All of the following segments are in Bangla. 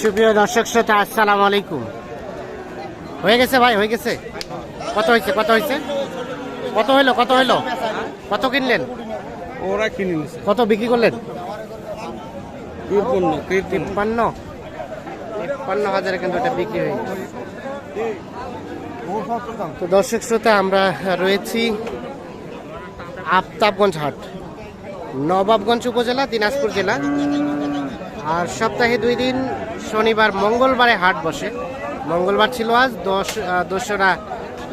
সুপ্রিয় দর্শক শ্রোতা আসসালামু আলাইকুম। হয়ে গেছে ভাই হয়ে গেছে। কত হয়েছে কত হয়েছে? কত হইল কত হইল? কত কিনলেন? ওরা কিনে নিছে। কত বিক্রি করলেন? কৃত্রিম তিপ্পান্ন। তিপ্পান্ন? হাজারে কিন্তু এটা বিক্রি হয়ে তো দর্শক শ্রোতা আমরা রয়েছি আফতাবগঞ্জ হাট নবাবগঞ্জ উপজেলা দিনাজপুর জেলা। আর সপ্তাহে দুই দিন শনিবার মঙ্গলবারে হাট বসে। মঙ্গলবার ছিল আজ দশ দোসরা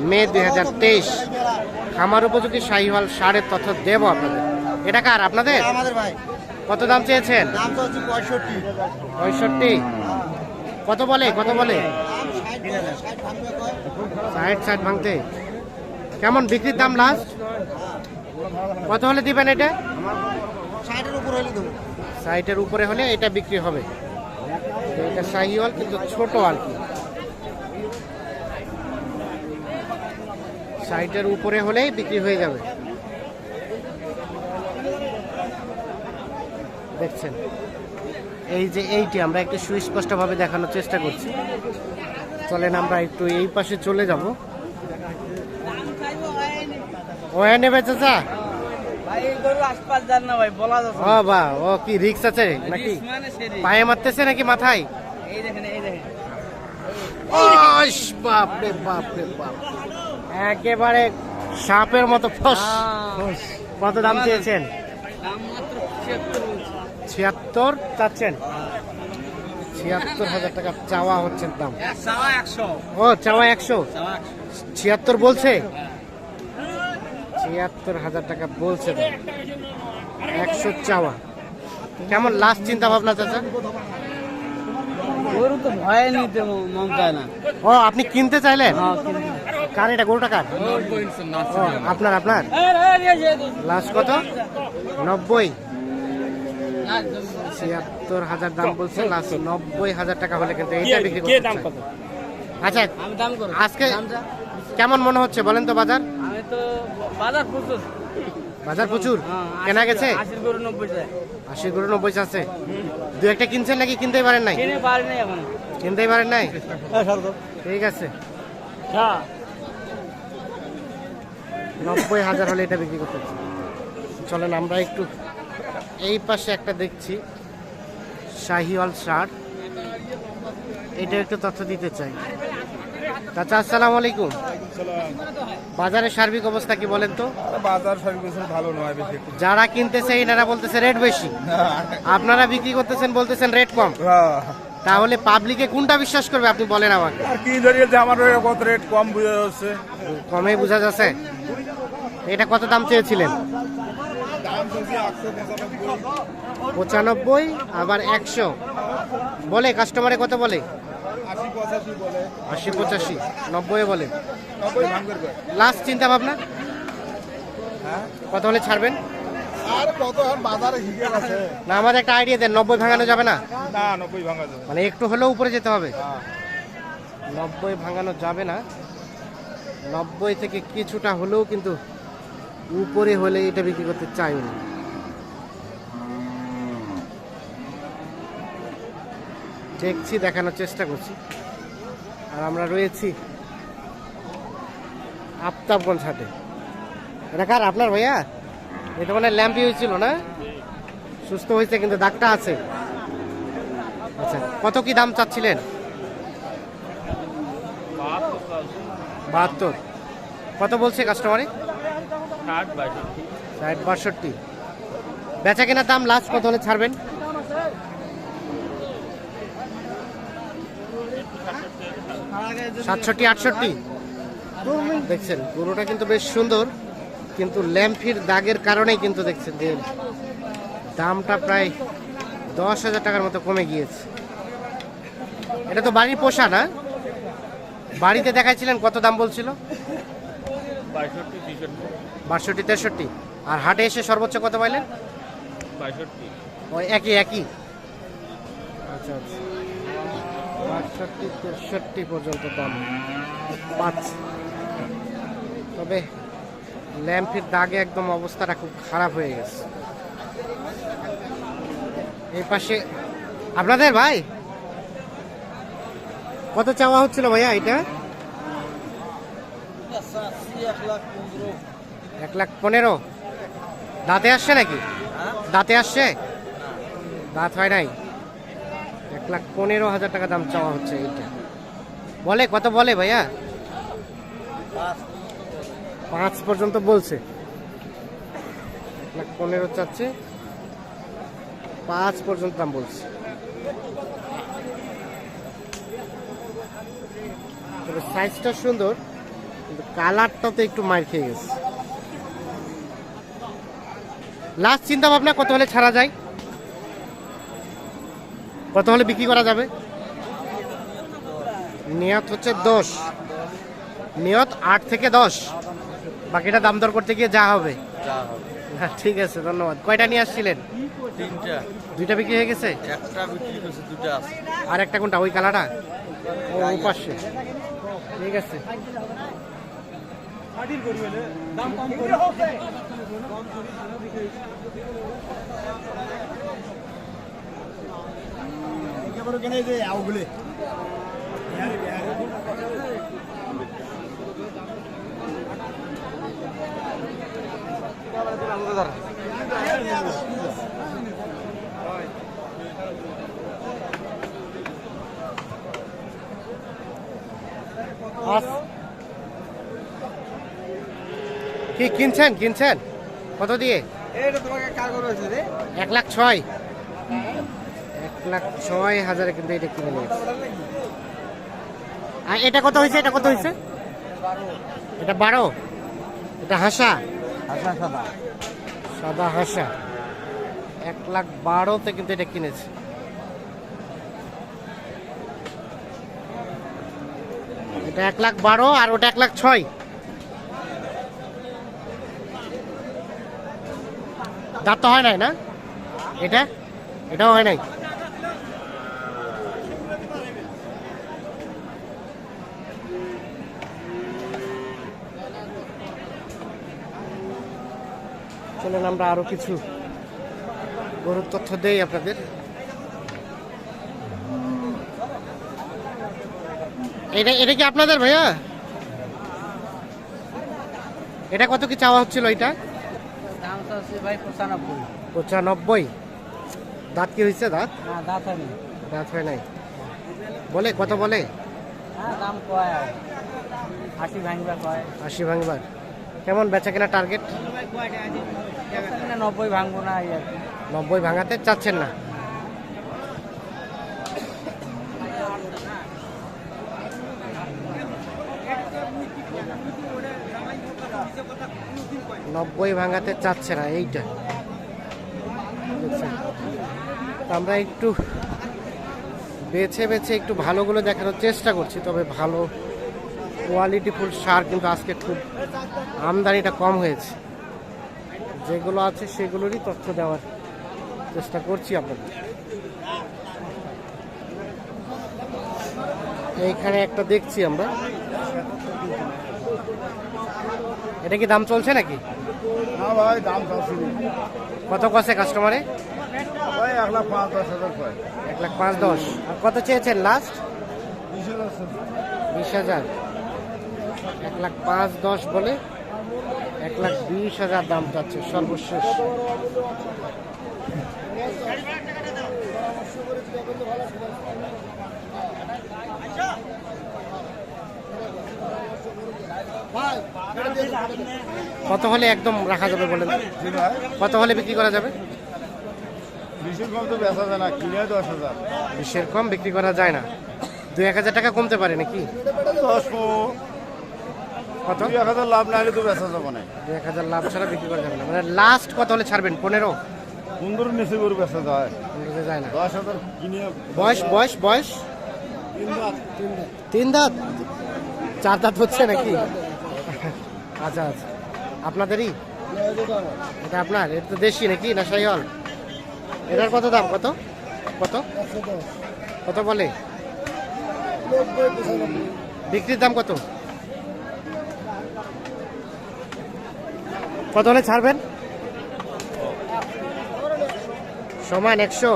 মে দুই হাজার তেইশ। খামার উপযোগী শাহিওয়াল সারের তথ্য দেব আপনাদের। এটা কার আপনাদের? কত দাম চেয়েছেন? পঁয়ষট্টি। কত বলে কত বলে? ষাট ষাট ভাঙতে। কেমন বিক্রির দাম লাস্ট কত হলে দিবেন এটা? ষাটের উপর হলে দেবো। ষাটের উপরে হলে এটা বিক্রি হবে। এটা শাহিওয়াল, কিন্তু ছোট আর কি। ষাটের উপরে হলেই বিক্রি হয়ে যাবে। দেখছেন? এই যে এইটি, আমরা একটু সুস্পষ্টভাবে দেখানোর চেষ্টা করছি। চলেন আমরা একটু এই পাশে চলে যাব। ওয়া নেবে চাচা ও বা ও কি রিক্স আছে নাকি? মানে পায়ে মারতেছে নাকি মাথায়? এই দেখেন এই দেখেন। ওস বাপ রে বাপ। রে বাপ একেবারে সাপের মতো ফস। হ্যাঁ। কত দাম চেয়েছেন? ছিয়াত্তর চাচ্ছেন? ছিয়াত্তর হাজার টাকা চাওয়া হচ্ছে দাম। ও চাওয়া একশো? ছিয়াত্তর বলছে? ছিয়াত্তর হাজার টাকা বলছে একশো চাওয়া। কেমন লাস্ট চিন্তা ভাবনা চাচা? গরু তো ভয়ে নিতে মন চায় না। ও আপনি কিনতে চাইলেন? হ্যাঁ কার এটা গরুটা কার? আপনার আপনার? লাস্ট কত? নব্বই। ছিয়াত্তর হাজার দাম বলছে লাস্ট নব্বই হাজার টাকা হলে কিন্তু এইটা বিক্রি করতে আচ্ছা আজকে কেমন মনে হচ্ছে বলেন তো বাজার? তো বাজার প্রচুর। বাজার প্রচুর? হ্যাঁ, কেনা গেছে? আশির গরু নব্বই গরু নব্বই আছে। দু একটা কিনছেন নাকি কিনতেই পারেন নাই? কিনে পারি নাই এখন। কিনতেই পারেন নাই? ঠিক আছে। নব্বই হাজার হলে এটা বিক্রি করতে চলেন আমরা একটু এই পাশে একটা দেখছি। শাহিওয়াল শার্ট এটা একটু তথ্য দিতে চাই। চাচা আসসালামু আলাইকুম। বাজারের সার্বিক অবস্থা কি বলেন তো? বাজার সার্ভিস ভালো নয় বেশি যারা কিনতেছে এনারা বলতেছে রেট বেশি। আপনারা বিক্রি করতেছেন বলতেছেন রেট কম। তাহলে পাবলিকে কোনটা বিশ্বাস করবে আপনি বলেন আমাকে। আর কি ধরিয়েছে আমার কত রেট কম বুঝে যাচ্ছে। কমে বোঝা যাচ্ছে। এটা কত দাম চেয়েছিলেন? পঁচানব্বই আবার একশো। বলে কাস্টমারে কত বলে? আশি পঁচাশি নব্বই বলে লাস্ট চিন্তা ভাবনা? হ্যাঁ? কত হলে ছাড়বেন? আর কত? বাজারে আছে। না আমাদের একটা আইডিয়া দেন নব্বই ভাঙানো যাবে না? না নব্বই ভাঙা যাবে মানে একটু হলেও উপরে যেতে হবে। হ্যাঁ। নব্বই ভাঙানো যাবে না। নব্বই থেকে কিছুটা হলেও কিন্তু উপরে হলে এটা বিক্রি করতে চাই না। দেখছি দেখানোর চেষ্টা করছি। আর আমরা রয়েছি আফতাবগঞ্জ হাটে। এটা কার আপনার ভাইয়া? এটা মানে ল্যাম্পি হয়েছিল না? সুস্থ হয়েছে কিন্তু দাগটা আছে। আচ্ছা কত কি দাম চাচ্ছিলেন? বাহাত্তর। কত বলছে কাস্টমারে? ষাট বাষট্টি। বেচা কেনার দাম লাস্ট কত হলে ছাড়বেন? সাতষট্টি আটষট্টি। দেখছেন গরুটা কিন্তু বেশ সুন্দর কিন্তু ল্যাম্পির দাগের কারণেই কিন্তু দেখছেন যে দামটা প্রায় দশ হাজার টাকার মতো কমে গিয়েছে। এটা তো বাড়ির পোষা না? বাড়িতে দেখাইছিলেন কত দাম বলছিল? বাষট্টি তেষট্টি। আর হাটে এসে সর্বোচ্চ কত পাইলেন? ওই একই একই। আচ্ছা আচ্ছা। বাষট্টি তেষট্টি পর্যন্ত দাম। পাচ্ছে তবে ল্যাম্পের দাগে একদম অবস্থাটা খুব খারাপ হয়ে গেছে। এই পাশে আপনাদের ভাই? কত চাওয়া হচ্ছিল ভাইয়া এটা? এক লাখ পনেরো। দাঁতে আসছে নাকি? দাঁতে আসছে? দাঁত হয় নাই? এক লাখ পনেরো হাজার টাকা দাম চাওয়া হচ্ছে এইটা। বলে, কত বলে ভাইয়া? পাঁচ পর্যন্ত বলছে। পনেরো চাচ্ছে। পাঁচ পর্যন্ত দাম বলছে। তবে সাইজটা সুন্দর, কিন্তু কালারটা তো একটু মার খেয়ে গেছে। লাস্ট চিন্তা ভাবনা কত হলে ছাড়া যায়? কত হলে বিক্রি করা যাবে? নিয়ত হচ্ছে দশ। নিয়ত আট থেকে দশ। বাকিটা দাম দর করতে গিয়ে যা হবে। না ঠিক আছে ধন্যবাদ। কয়টা নিয়ে আসছিলেন? তিনটা। দুইটা বিক্রি হয়ে গেছে? একটা বিক্রি করছে দুটা আছে। আর একটা কোনটা ওই ও ও পাশে ঠিক আছে। আস- কি কিনছেন কিনছেন? কত দিয়ে? এটা তোমাকে কার করে হয়েছে রে। এক লাখ ছয়। লাখ ছয় হাজারে কিন্তু এটা কিনে নিয়েছে। আর এটা কত হয়েছে? এটা কত হয়েছে? এটা বারো? এটা হাসা? আচ্ছা সাদা। সাদা হাসা। এক লাখ বারোতে কিন্তু এটা কিনেছে। এটা এক লাখ বারো আর ওটা এক লাখ ছয়। দাঁত তো হয় নাই না? এটা? এটাও হয় নাই? চলেন আমরা আরও কিছু গরুর তথ্য দেই আপনাদের। এটা এটা কি আপনাদের ভাইয়া? এটা কত কি চাওয়া হচ্ছিল এটা? দাম তো আছে ভাই পঁচানব্বই। দাঁত কি হয়েছে দাঁত? দাঁত হয় নাই। বলে কত বলে? হ্যাঁ আশি ভাঙবার। কেমন বেচা কেনা টার্গেট নব্বই ভাঙবো না নব্বই ভাঙাতে চাচ্ছেন না। নব্বই ভাঙাতে চাচ্ছে না এইটা। আমরা একটু বেছে বেছে একটু ভালোগুলো দেখানোর চেষ্টা করছি তবে ভালো কোয়ালিটিফুল সার কিন্তু আজকে খুব আমদানিটা কম হয়েছে। যেগুলো আছে সেগুলোরই তথ্য দেওয়ার চেষ্টা করছি আপনাদের। এইখানে একটা দেখছি আমরা। এটা কি দাম চলছে নাকি? ভাই দাম চাচ্ছি কত কষে কাস্টমারে? ভাই এক লাখ পাঁচ দশ হাজার এক লাখ পাঁচ দশ। আর কত চেয়েছেন লাস্ট বিশ হাজার। এক লাখ পাঁচ দশ বলে এক লাখ বিশ হাজার দাম চাচ্ছে সর্বশেষ। কত হলে একদম রাখা যাবে বলেন? কত হলে বিক্রি করা যাবে? বিশের কম তো বেচা যায় না কিনে দশ হাজার। বিশের কম বিক্রি করা যায় না। দু এক হাজার টাকা কমতে পারে নাকি? দশ কত? দুই এক হাজার লাভ না হলে তো বেচা যাবে না দুই এক হাজার লাভ ছাড়া বিক্রি করা যাবে না। মানে লাস্ট কত হলে ছাড়বেন? পনেরো? সুন্দর নিচে করে বেচা যায়। যায় না। দশ হাজার কিনে বয়স বয়স বয়স? তিন দাঁত। চার দাঁত হচ্ছে নাকি? আচ্ছা আচ্ছা। আপনাদেরই? এটা আপনার? এটা তো দেশি নাকি? না সাইহল এটার কত দাম? কত? কত? কত বলে? বিক্রির দাম কত? কত হলে ছাড়বেন? সমান একশো।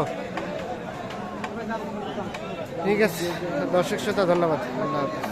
ঠিক আছে দর্শক শ্রোতা ধন্যবাদ। ধন্যবাদ